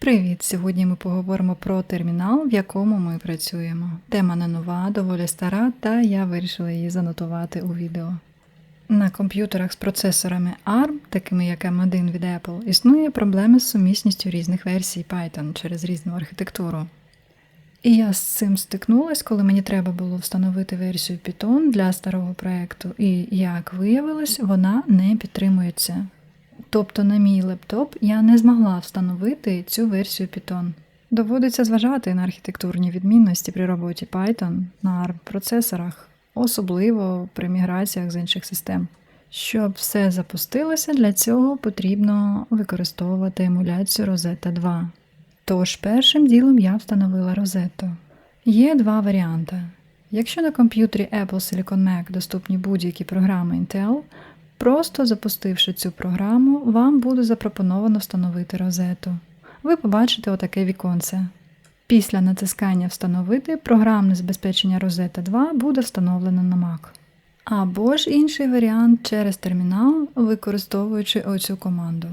Привіт! Сьогодні ми поговоримо про термінал, в якому ми працюємо. Тема не нова, доволі стара, та я вирішила її занотувати у відео. На комп'ютерах з процесорами ARM, такими як M1 від Apple, існує проблема з сумісністю різних версій Python через різну архітектуру. І я з цим стикнулась, коли мені треба було встановити версію Python для старого проекту, і як виявилось, вона не підтримується. Тобто на мій лептоп я не змогла встановити цю версію Python. Доводиться зважати на архітектурні відмінності при роботі Python на ARM процесорах, особливо при міграціях з інших систем. Щоб все запустилося, для цього потрібно використовувати емуляцію Rosetta 2. Тож першим ділом я встановила Rosetta. Є два варіанти. Якщо на комп'ютері Apple Silicon Mac доступні будь-які програми Intel, Просто запустивши цю програму, вам буде запропоновано встановити розету. Ви побачите отаке віконце. Після натискання Встановити програмне забезпечення Rosetta 2 буде встановлено на Mac. Або ж інший варіант через термінал, використовуючи оцю команду.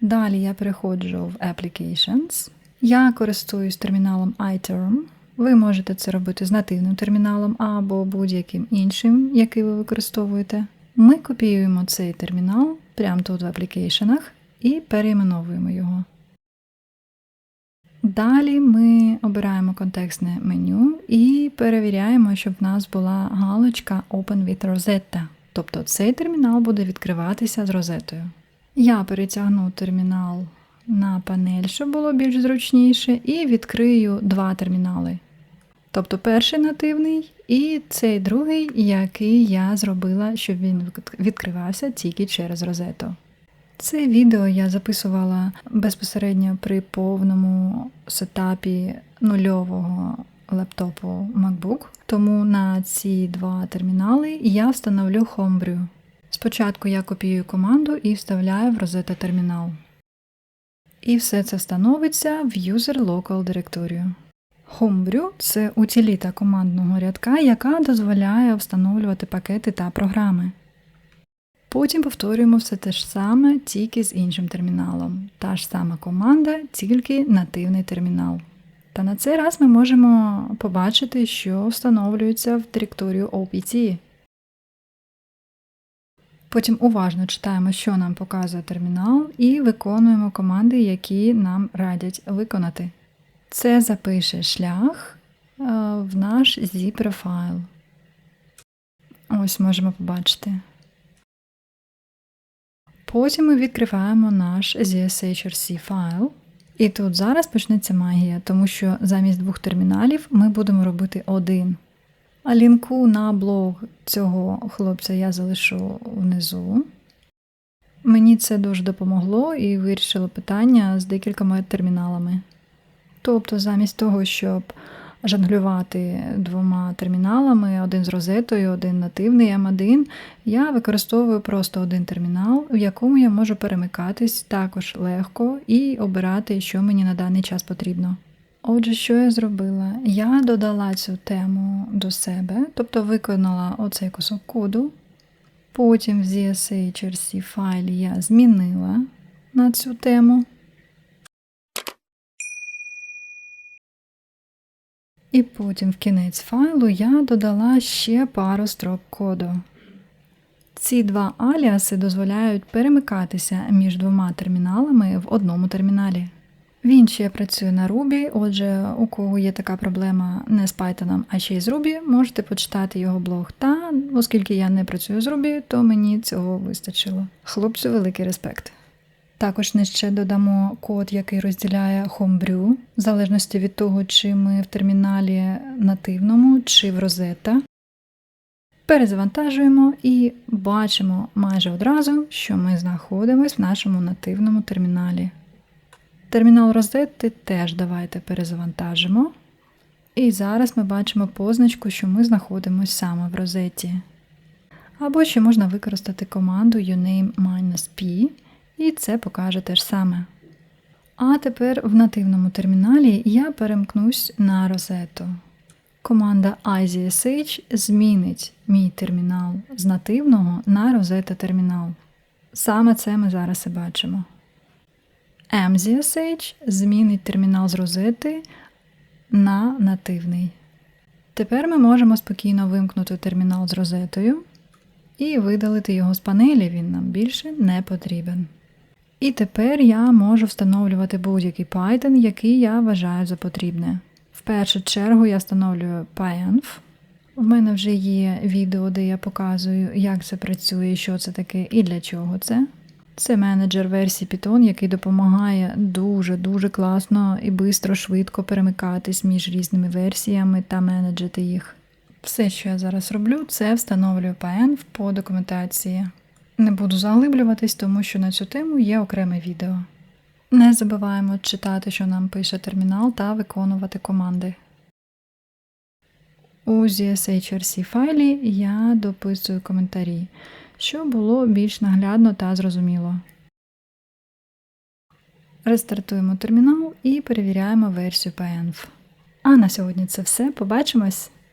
Далі я переходжу в Applications. Я користуюсь терміналом iTerm. Ви можете це робити з нативним терміналом або будь-яким іншим, який ви використовуєте. Ми копіюємо цей термінал прямо тут в аплікейшенах і перейменовуємо його. Далі ми обираємо контекстне меню і перевіряємо, щоб в нас була галочка Open with Rosetta. Тобто цей термінал буде відкриватися з розетою. Я перетягну термінал на панель, щоб було більш зручніше, і відкрию два термінали. Тобто перший нативний і цей другий, який я зробила, щоб він відкривався тільки через розету. Це відео я записувала безпосередньо при повному сетапі нульового лептопу MacBook, тому на ці два термінали я встановлю Homebrew. Спочатку я копіюю команду і вставляю в Rosetta термінал. І все це встановиться в User Local директорію. Homebrew – це утиліта командного рядка, яка дозволяє встановлювати пакети та програми. Потім повторюємо все те ж саме, тільки з іншим терміналом. Та ж сама команда, тільки нативний термінал. Та на цей раз ми можемо побачити, що встановлюється в директорію OPT. Потім уважно читаємо, що нам показує термінал, і виконуємо команди, які нам радять виконати. Це запише шлях е, в наш zipper файл. Ось можемо побачити. Потім ми відкриваємо наш ZSHRC файл. І тут зараз почнеться магія, тому що замість двох терміналів ми будемо робити один. А лінку на блог цього хлопця я залишу внизу. Мені це дуже допомогло і вирішило питання з декількома терміналами. Тобто, замість того, щоб жонглювати двома терміналами, один з розетою, один нативний М1, я використовую просто один термінал, в якому я можу перемикатись також легко і обирати, що мені на даний час потрібно. Отже, що я зробила? Я додала цю тему до себе, тобто виконала оцей кусок коду. Потім в ZSHRC файлі я змінила на цю тему. І потім в кінець файлу я додала ще пару строк коду. Ці два аліаси дозволяють перемикатися між двома терміналами в одному терміналі. Він ще працює на Ruby, отже, у кого є така проблема не з Python, а ще й з Ruby, можете почитати його блог. Та, оскільки я не працюю з Ruby, то мені цього вистачило. Хлопцю, великий респект. Також нижче додамо код, який розділяє Homebrew, в залежності від того, чи ми в терміналі нативному чи в Rosetta. Перезавантажуємо і бачимо майже одразу, що ми знаходимося в нашому нативному терміналі. Термінал Rosetta теж давайте перезавантажимо. І зараз ми бачимо позначку, що ми знаходимося саме в розеті. Або ще можна використати команду uname-p. І це покаже те ж саме. А тепер в нативному терміналі я перемкнусь на розету. Команда IZSH змінить мій термінал з нативного на розета термінал. Саме це ми зараз і бачимо. MZSH змінить термінал з розети на нативний. Тепер ми можемо спокійно вимкнути термінал з розетою і видалити його з панелі, він нам більше не потрібен. І тепер я можу встановлювати будь-який Python, який я вважаю за потрібне. В першу чергу я встановлюю PyEnv. У мене вже є відео, де я показую, як це працює, що це таке і для чого це. Це менеджер версії Python, який допомагає дуже-дуже класно і швидко, швидко перемикатись між різними версіями та менеджити їх. Все, що я зараз роблю, це встановлюю PyEnv по документації. Не буду заглиблюватись, тому що на цю тему є окреме відео. Не забуваємо читати, що нам пише термінал, та виконувати команди. У ZSHRC файлі я дописую коментарі, щоб було більш наглядно та зрозуміло. Рестартуємо термінал і перевіряємо версію PNV. А на сьогодні це все. Побачимось!